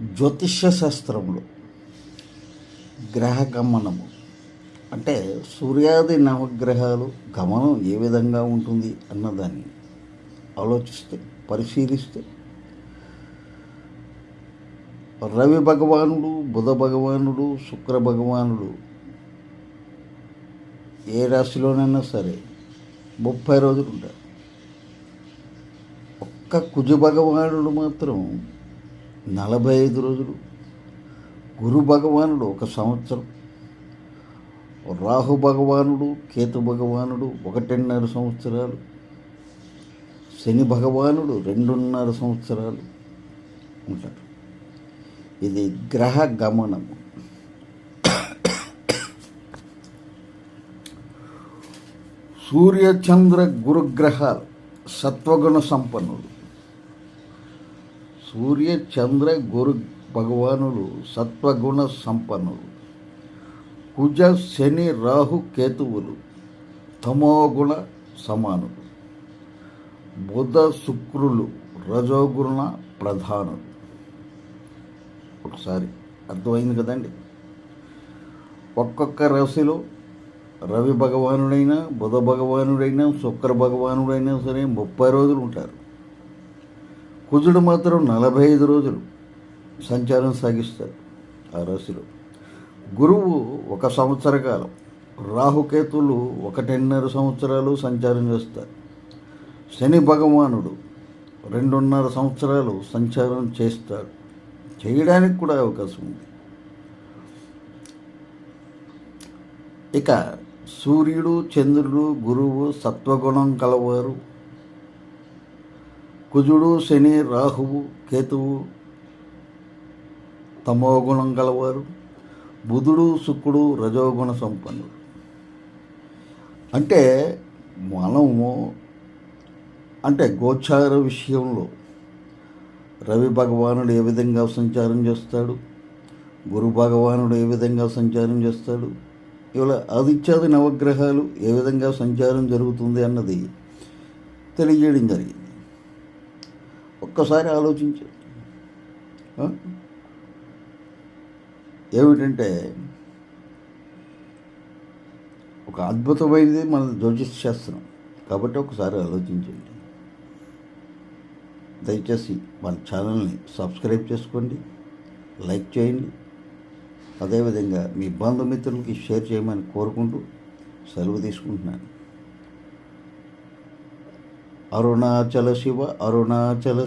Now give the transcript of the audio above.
జ్యోతిష్య శాస్త్రంలో గ్రహ గమనము అంటే సూర్యాది నవగ్రహాలు గమనం ఏ విధంగా ఉంటుంది అన్నదాన్ని ఆలోచిస్తే పరిశీలిస్తే రవి భగవానుడు బుధ భగవానుడు శుక్ర భగవానుడు ఏ రాశిలోనైనా సరే ముప్పై రోజులు ఉంటారు. ఒక్క కుజ భగవానుడు మాత్రం నలభై ఐదు రోజులు. గురు భగవానుడు ఒక సంవత్సరం. రాహు భగవానుడు కేతు భగవానుడు ఒకటిన్నర సంవత్సరాలు. శని భగవానుడు రెండున్నర సంవత్సరాలు ఉంటారు. ఇది గ్రహ గమనము. సూర్య చంద్ర గురుగ్రహాలు సత్వగుణ సంపన్నుడు సూర్య చంద్ర గురు భగవానులు సత్వగుణ సంపన్నులు. కుజ శని రాహు కేతువులు తమోగుణ సమానులు. బుధ శుక్రులు రజోగుణ ప్రధానులు. ఒకసారి అర్థమైంది కదండి. ఒక్కొక్క రాశిలో రవి భగవానుడైనా బుధ భగవానుడైనా శుక్ర భగవానుడైనా సరే ముప్పై రోజులు ఉంటారు. కుజుడు మాత్రం నలభై ఐదు రోజులు సంచారం సాగిస్తారు ఆ రాశిలో. గురువు ఒక సంవత్సర కాలం రాహుకేతులు ఒకటిన్నర సంవత్సరాలు సంచారం చేస్తారు. శని భగవానుడు రెండున్నర సంవత్సరాలు సంచారం చేస్తాడు. చేయడానికి కూడా అవకాశం ఉంది. ఇక సూర్యుడు చంద్రుడు గురువు సత్వగుణం కలవారు. కుజుడు శని రాహువు కేతువు తమోగుణం గలవారు. బుధుడు శుక్రుడు రజోగుణ సంపన్నుడు అంటే మనము అంటే గోచార విషయంలో రవి భగవానుడు ఏ విధంగా సంచారం చేస్తాడు? గురు భగవానుడు ఏ విధంగా సంచారం చేస్తాడు? ఇలా ఆదిత్యాది నవగ్రహాలు ఏ విధంగా సంచారం జరుగుతుంది అన్నది తెలియజేయడం జరిగింది. ఒక్కసారి ఆలోచించండి ఏమిటంటే ఒక అద్భుతమైనది మన జ్యోతిష్ శాస్త్రం. కాబట్టి ఒకసారి ఆలోచించండి. దయచేసి మన ఛానల్ని సబ్స్క్రైబ్ చేసుకోండి లైక్ చేయండి. అదేవిధంగా మీ బంధుమిత్రులకి షేర్ చేయమని కోరుకుంటూ సెలవు తీసుకుంటున్నాను. అరుణాచల శివ అరుణాచల